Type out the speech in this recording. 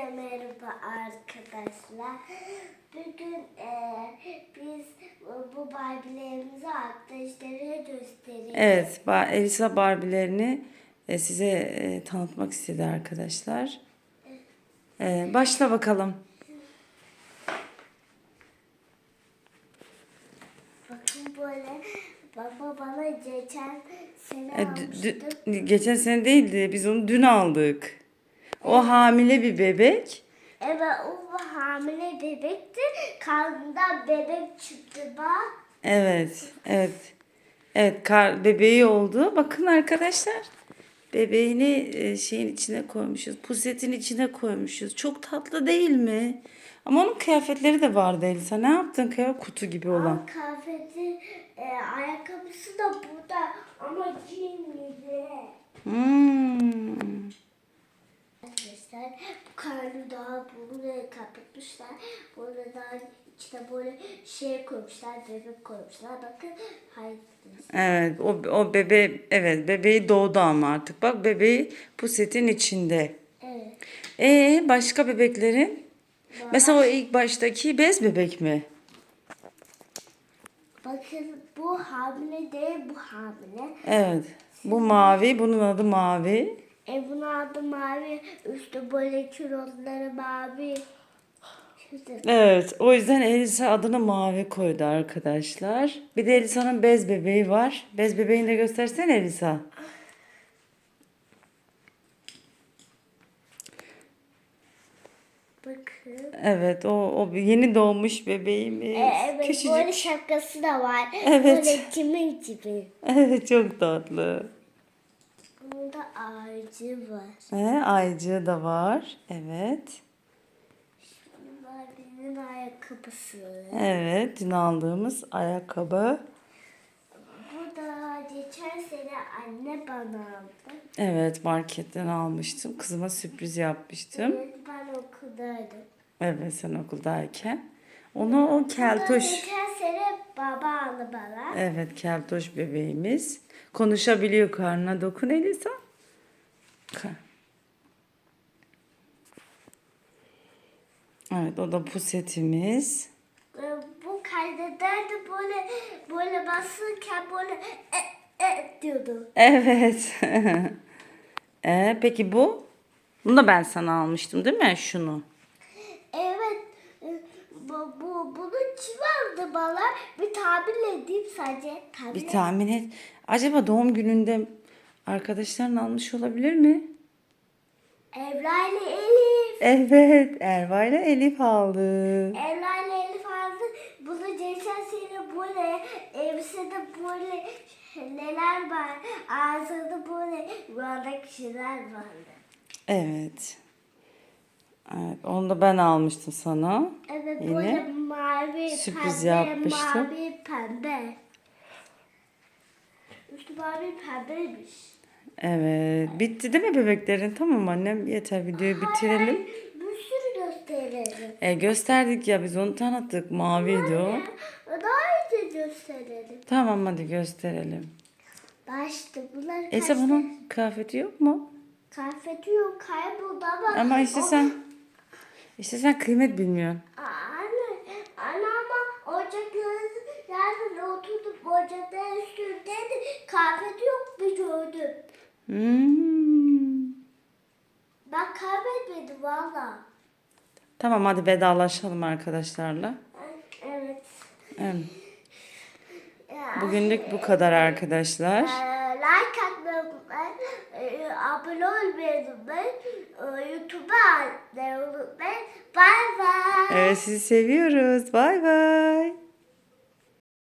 Hepinize merhaba arkadaşlar. Bugün eee, biz bu Barbie'lerimizi arkadaşlara göstereceğiz. Evet, Elisa Barbie'lerini e, size e, tanıtmak istedi arkadaşlar. E, başla bakalım. Bakın böyle baba bana geçen sene E, almıştı. geçen sene değildi, biz onu dün aldık. O hamile bir bebek. Evet o hamile bebekti. Karnından bebek çıktı bak. Evet, evet. Evet, kar, bebeği oldu. Bakın arkadaşlar. Bebeğini e, şeyin içine koymuşuz. Pusetin içine koymuşuz. Çok tatlı değil mi? Ama onun kıyafetleri de vardı Elisa. Ne yaptın kıyafet? Kutu gibi olan. Ama kıyafeti, e, ayakkabısı da burada ama giymedi. Hmm. Arkadaşlar bu karnı daha buraya kapatmışlar. Burada daha içine böyle şey koymuşlar, bebek koymuşlar. Bakın hayır. Evet, o, o bebe, evet bebeği doğdu ama artık. Bak bebeği pusetin içinde. Evet. Ee başka bebeklerin? Mesela o ilk baştaki bez bebek mi? Bakın bu hamile değil, bu hamile. Evet. Bu mavi, bunun adı mavi. E bunun adı mavi, üstü böyle kilotları mavi. Evet, o yüzden Elisa adını mavi koydu arkadaşlar. Bir de Elisa'nın bez bebeği var. Bez bebeğini de göstersene Elisa. Bakın. Evet, o, o yeni doğmuş bebeğimiz. E, evet Küçücük. böyle şapkası da var. Evet. Böyle kimin gibi. Evet, çok tatlı. Bunun da ağacı var. He, aycığı da var. Evet. Benim ayakkabısı. Evet, dün aldığımız ayakkabı. Bu da geçen sene anne bana aldı. Evet, marketten almıştım. Kızıma sürpriz yapmıştım. Evet, ben okuldaydım. Evet, sen okuldayken. Onu o keltoş. geçen sene baba aldı bana. Evet, keltoş bebeğimiz. Konuşabiliyor karnına dokun Elisa. Ka- Evet, o da pusetimiz. Ee, Bu kaydederdi böyle böyle basırken böyle e, e diyordu. Evet. ee, peki bu? Bunu da ben sana almıştım değil mi? Şunu. Evet. e, Bu, bu, bunu kim aldı bana? Bir tahmin edeyim sadece. Tahmin Bir tahmin et. Acaba doğum gününde arkadaşların almış olabilir mi? Evra ile Elif. Evet, Erva ile Elif aldı. Evra ile Elif aldı. Bunu geçen sene böyle elbisede böyle neler var. Ağzında böyle yuvarlak şeyler vardı. Evet. Evet, onu da ben almıştım sana. Evet Yine böyle mavi sürpriz pembe, yapmıştım. mavi pembe. Üstü mavi pembeymiş. Evet. Bitti değil mi bebeklerin? Tamam annem. Yeter videoyu bitirelim. Hayır, bir sürü gösterelim. E, gösterdik ya biz onu tanıttık. Maviydi o. Daha iyice gösterelim. Tamam hadi gösterelim. Başta bunlar Ese bunun kıyafeti yok mu? Kıyafeti yok kayboldu ama. Ama işte o- sen işte sen kıymet bilmiyorsun. Anne, anne ama ocakların yerden oturduk ocakların üstündeydi. Kıyafeti yok bir gördüm. Hmm. Ben kaybetmedim valla. Tamam hadi vedalaşalım arkadaşlarla. Evet. Evet. Bugünlük bu kadar arkadaşlar. Ee, like atmayı unutmayın. Ee, abone olmayı unutmayın. Ee, YouTube'a abone unutmayın. Bye bye. Evet sizi seviyoruz. Bay bay.